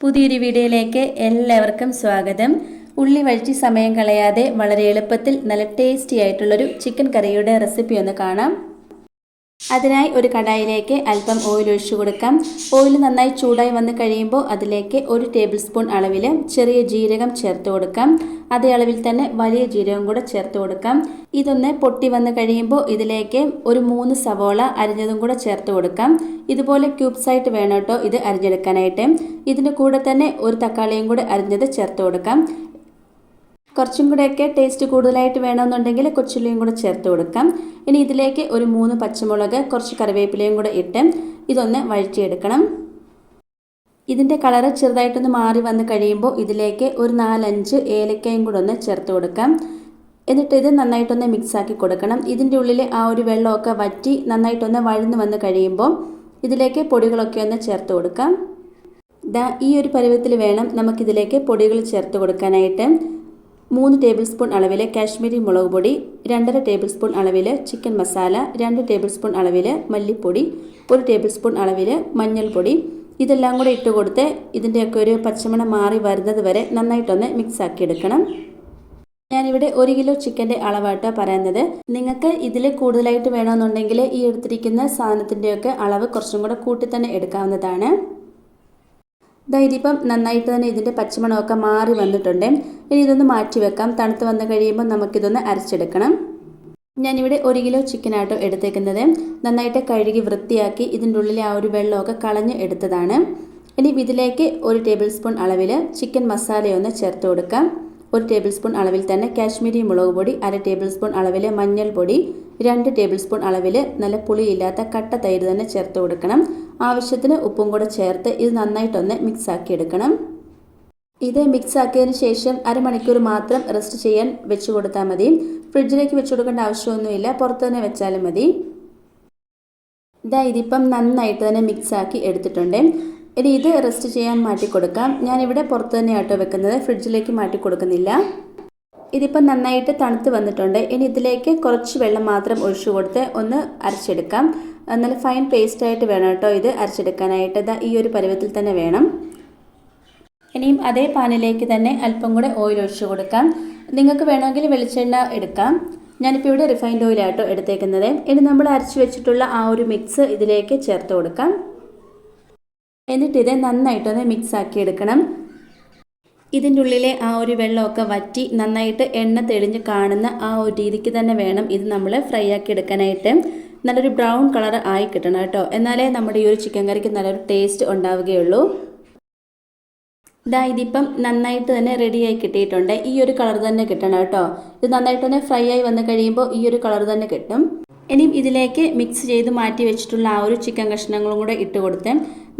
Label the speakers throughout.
Speaker 1: പുതിയൊരു വീഡിയോയിലേക്ക് എല്ലാവർക്കും സ്വാഗതം. ഉള്ളി വഴിച്ച് സമയം കളയാതെ വളരെ എളുപ്പത്തിൽ നല്ല ടേസ്റ്റി ആയിട്ടുള്ളൊരു ചിക്കൻ കറിയുടെ റെസിപ്പി ഒന്ന് കാണാം. അതിനായി ഒരു കടായിലേക്ക് അല്പം ഓയിൽ ഒഴിച്ചു കൊടുക്കാം. ഓയിൽ നന്നായി ചൂടായി വന്ന് കഴിയുമ്പോൾ അതിലേക്ക് ഒരു ടേബിൾ സ്പൂൺ അളവിൽ ചെറിയ ജീരകം ചേർത്ത് കൊടുക്കാം. അതേ അളവിൽ തന്നെ വലിയ ജീരകം കൂടെ ചേർത്ത് കൊടുക്കാം. ഇതൊന്ന് പൊട്ടി വന്ന് കഴിയുമ്പോൾ ഇതിലേക്ക് ഒരു മൂന്ന് സവോള അരിഞ്ഞതും കൂടെ ചേർത്ത് കൊടുക്കാം. ഇതുപോലെ ക്യൂബ്സ് ആയിട്ട് വേണം കേട്ടോ ഇത് അരിഞ്ഞെടുക്കാനായിട്ട്. ഇതിന്റെ കൂടെ തന്നെ ഒരു തക്കാളിയും കൂടെ അരിഞ്ഞത് ചേർത്ത് കൊടുക്കാം. കുറച്ചും കൂടെയൊക്കെ ടേസ്റ്റ് കൂടുതലായിട്ട് വേണമെന്നുണ്ടെങ്കിൽ കൊച്ചുള്ളിയും കൂടെ ചേർത്ത് കൊടുക്കാം. ഇനി ഇതിലേക്ക് ഒരു മൂന്ന് പച്ചമുളക് കുറച്ച് കറിവേപ്പിലയും കൂടെ ഇട്ട് ഇതൊന്ന് വഴറ്റിയെടുക്കണം. ഇതിന്റെ കളറ് ചെറുതായിട്ടൊന്ന് മാറി വന്ന് കഴിയുമ്പോൾ ഇതിലേക്ക് ഒരു നാലഞ്ച് ഏലക്കയും കൂടെ ഒന്ന് ചേർത്ത് കൊടുക്കാം. എന്നിട്ട് ഇത് നന്നായിട്ടൊന്ന് മിക്സാക്കി കൊടുക്കണം. ഇതിന്റെ ഉള്ളിൽ ആ ഒരു വെള്ളമൊക്കെ വറ്റി നന്നായിട്ടൊന്ന് വഴന്ന് വന്ന് കഴിയുമ്പോൾ ഇതിലേക്ക് പൊടികളൊക്കെ ഒന്ന് ചേർത്ത് കൊടുക്കാം. ദാ ഈ ഒരു പരുവത്തിൽ വേണം നമുക്കിതിലേക്ക് പൊടികൾ ചേർത്ത് കൊടുക്കാനായിട്ട്. മൂന്ന് ടേബിൾ സ്പൂൺ അളവിൽ കാശ്മീരി മുളക് പൊടി രണ്ടര ടേബിൾ സ്പൂൺ അളവിൽ ചിക്കൻ മസാല രണ്ട് ടേബിൾ സ്പൂൺ അളവിൽ മല്ലിപ്പൊടി ഒരു ടേബിൾ സ്പൂൺ അളവിൽ മഞ്ഞൾപ്പൊടി. ഇതെല്ലാം കൂടെ ഇട്ട് കൊടുത്ത് ഇതിന്റെയൊക്കെ ഒരു പച്ചമണം മാറി വരുന്നത് വരെ നന്നായിട്ടൊന്ന് മിക്സ് ആക്കി എടുക്കണം. ഞാനിവിടെ ഒരു കിലോ ചിക്കന്റെ അളവാട്ടോ പറയുന്നത്. നിങ്ങൾക്ക് ഇതിൽ കൂടുതലായിട്ട് വേണമെന്നുണ്ടെങ്കിൽ ഈ എടുത്തിരിക്കുന്ന സാധനത്തിന്റെയൊക്കെ അളവ് കുറച്ചും കൂടെ കൂട്ടി തന്നെ എടുക്കാവുന്നതാണ്. ദാ ഇതിപ്പം നന്നായിട്ട് തന്നെ ഇതിന്റെ പച്ചമണമൊക്കെ മാറി വന്നിട്ടുണ്ട്. ഇനി ഇതൊന്ന് മാറ്റി വെക്കാം. തണുത്ത് വന്നു കഴിയുമ്പോൾ നമുക്കിതൊന്ന് അരച്ചെടുക്കണം. ഞാനിവിടെ ഒരു കിലോ ചിക്കനാട്ടോ എടുത്തേക്കുന്നത്. നന്നായിട്ട് കഴുകി വൃത്തിയാക്കി ഇതിന്റെ ഉള്ളിലെ ആ ഒരു വെള്ളമൊക്കെ കളഞ്ഞ് എടുത്തതാണ്. ഇനി ഇതിലേക്ക് ഒരു ടേബിൾ സ്പൂൺ അളവിൽ ചിക്കൻ മസാലയൊന്ന് ചേർത്ത് കൊടുക്കാം. ഒരു ടേബിൾ സ്പൂൺ അളവിൽ തന്നെ കാശ്മീരി മുളക് പൊടി അര ടേബിൾ സ്പൂൺ അളവിൽ മഞ്ഞൾപ്പൊടി രണ്ട് ടേബിൾ സ്പൂൺ അളവിൽ നല്ല പുളിയില്ലാത്ത കട്ട തൈര് തന്നെ ചേർത്ത് കൊടുക്കണം. ആവശ്യത്തിന് ഉപ്പും കൂടെ ചേർത്ത് ഇത് നന്നായിട്ടൊന്ന് മിക്സ് ആക്കി എടുക്കണം ഇത് മിക്സ് ആക്കിയതിന് ശേഷം അരമണിക്കൂർ മാത്രം റെസ്റ്റ് ചെയ്യാൻ വെച്ച് കൊടുത്താൽ മതി. ഫ്രിഡ്ജിലേക്ക് വെച്ച് കൊടുക്കേണ്ട ആവശ്യമൊന്നുമില്ല. പുറത്ത് തന്നെ വെച്ചാലും മതി. ഇതാ ഇതിപ്പം നന്നായിട്ട് തന്നെ മിക്സ് ആക്കി എടുത്തിട്ടുണ്ട്. ഇനി ഇത് റെസ്റ്റ് ചെയ്യാൻ മാറ്റി കൊടുക്കാം ഞാനിവിടെ പുറത്ത് തന്നെ ആട്ടോ വെക്കുന്നത്. ഫ്രിഡ്ജിലേക്ക് മാറ്റി കൊടുക്കുന്നില്ല ഇതിപ്പം നന്നായിട്ട് തണുത്ത് വന്നിട്ടുണ്ട്. ഇനി ഇതിലേക്ക് കുറച്ച് വെള്ളം മാത്രം ഒഴിച്ചു കൊടുത്ത് ഒന്ന് അരച്ചെടുക്കാം. നല്ല ഫൈൻ പേസ്റ്റ് ആയിട്ട് വേണം കേട്ടോ ഇത് അരച്ചെടുക്കാനായിട്ട്. ഇതാ ഈ ഒരു പരുവത്തിൽ തന്നെ വേണം. ഇനിയും അതേ പാനിലേക്ക് തന്നെ അല്പം കൂടെ ഓയിൽ ഒഴിച്ചു കൊടുക്കാം. നിങ്ങൾക്ക് വേണമെങ്കിൽ വെളിച്ചെണ്ണ എടുക്കാം. ഞാനിപ്പോൾ ഇവിടെ റിഫൈൻഡ് ഓയിലാട്ടോ എടുത്തേക്കുന്നത്. ഇനി നമ്മൾ അരച്ചു വെച്ചിട്ടുള്ള ആ ഒരു മിക്സ് ഇതിലേക്ക് ചേർത്ത് കൊടുക്കാം. എന്നിട്ട് ഇത് നന്നായിട്ടൊന്ന് മിക്സ് ആക്കി എടുക്കണം. ഇതിന്റെ ഉള്ളിലെ ആ ഒരു വെള്ളമൊക്കെ വറ്റി നന്നായിട്ട് എണ്ണ തെളിഞ്ഞ് കാണുന്ന ആ ഒരു രീതിക്ക് തന്നെ വേണം ഇത് നമ്മൾ ഫ്രൈ ആക്കി എടുക്കാനായിട്ട്. നല്ലൊരു ബ്രൗൺ കളർ ആയി കിട്ടണം കേട്ടോ. എന്നാലേ നമ്മുടെ ഈ ഒരു ചിക്കൻ കറിക്ക് നല്ലൊരു ടേസ്റ്റ് ഉണ്ടാവുകയുള്ളൂ. ഇതാ ഇതിപ്പം നന്നായിട്ട് തന്നെ റെഡിയായി കിട്ടിയിട്ടുണ്ട്. ഈ ഒരു കളർ തന്നെ കിട്ടണം കേട്ടോ. ഇത് നന്നായിട്ട് തന്നെ ഫ്രൈ ആയി വന്നു കഴിയുമ്പോൾ ഈ ഒരു കളർ തന്നെ കിട്ടും. ഇനിയും ഇതിലേക്ക് മിക്സ് ചെയ്ത് മാറ്റി വെച്ചിട്ടുള്ള ആ ഒരു ചിക്കൻ കഷ്ണങ്ങളും കൂടെ ഇട്ട് കൊടുത്ത്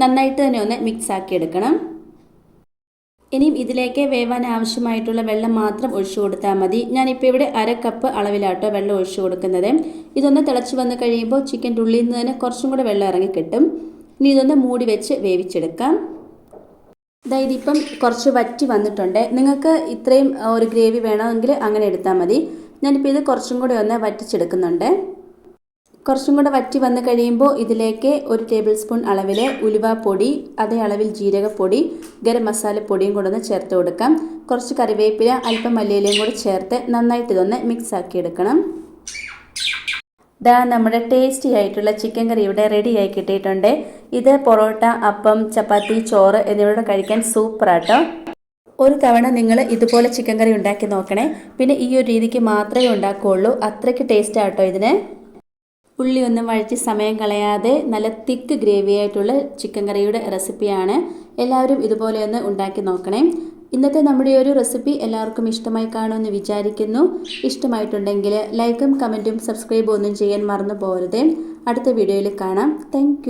Speaker 1: നന്നായിട്ട് തന്നെ ഒന്ന് മിക്സ് ആക്കി എടുക്കണം. ഇനിയും ഇതിലേക്ക് വേവാൻ ആവശ്യമായിട്ടുള്ള വെള്ളം മാത്രം ഒഴിച്ചു കൊടുത്താൽ മതി. ഞാനിപ്പോൾ ഇവിടെ അര കപ്പ് അളവിലാട്ടോ വെള്ളം ഒഴിച്ചു കൊടുക്കുന്നത്. ഇതൊന്ന് തിളച്ച് വന്ന് കഴിയുമ്പോൾ ചിക്കന്റെ ഉള്ളിൽ നിന്ന് തന്നെ കുറച്ചും കൂടെ വെള്ളം ഇറങ്ങി കിട്ടും. ഇനി ഇതൊന്ന് മൂടി വെച്ച് വേവിച്ചെടുക്കാം. അതായത് ഇപ്പം കുറച്ച് വറ്റി വന്നിട്ടുണ്ട്. നിങ്ങൾക്ക് ഇത്രയും ഒരു ഗ്രേവി വേണമെങ്കിൽ അങ്ങനെ എടുത്താൽ മതി. ഞാനിപ്പോൾ ഇത് കുറച്ചും കൂടി ഒന്ന് വറ്റിച്ചെടുക്കുന്നുണ്ട്. കുറച്ചും കൂടെ വറ്റി വന്ന് കഴിയുമ്പോൾ ഇതിലേക്ക് ഒരു ടേബിൾ സ്പൂൺ അളവിൽ ഉലുവാപ്പൊടി അതേ അളവിൽ ജീരകപ്പൊടി ഗരം മസാലപ്പൊടിയും കൂടെ ഒന്ന് ചേർത്ത് കൊടുക്കാം. കുറച്ച് കറിവേപ്പില അല്പം മല്ലിയിലയും കൂടെ ചേർത്ത് നന്നായിട്ട് ഇതൊന്ന് മിക്സ് ആക്കിയെടുക്കണം ദാ നമ്മുടെ ടേസ്റ്റി ആയിട്ടുള്ള ചിക്കൻ കറി ഇവിടെ റെഡിയായി കിട്ടിയിട്ടുണ്ട്. ഇത് പൊറോട്ട അപ്പം ചപ്പാത്തി ചോറ് എന്നിവയുടെ കഴിക്കാൻ സൂപ്പറാട്ടോ ഒരു തവണ നിങ്ങൾ ഇതുപോലെ ചിക്കൻ കറി ഉണ്ടാക്കി നോക്കണേ. പിന്നെ ഈ ഒരു രീതിക്ക് മാത്രമേ ഉണ്ടാക്കുകയുള്ളൂ അത്രയ്ക്ക് ടേസ്റ്റ് ആട്ടോ ഇതിന്. ഉള്ളി ഒന്നും വഴറ്റി സമയം കളയാതെ നല്ല തിക്ക് ഗ്രേവി ആയിട്ടുള്ള ചിക്കൻ കറിയുടെ റെസിപ്പിയാണ് എല്ലാവരും ഇതുപോലെ ഒന്ന് ഉണ്ടാക്കി നോക്കണേ. ഇന്നത്തെ നമ്മുടെ ഒരു റെസിപ്പി എല്ലാവർക്കും ഇഷ്ടമായി കാണുമെന്ന് വിചാരിക്കുന്നു. ഇഷ്ടമായിട്ടുണ്ടെങ്കിൽ ലൈക്കും കമന്റും സബ്സ്ക്രൈബും ഒന്നും ചെയ്യാൻ മറന്നു പോകരുത്. അടുത്ത വീഡിയോയിൽ കാണാം. താങ്ക്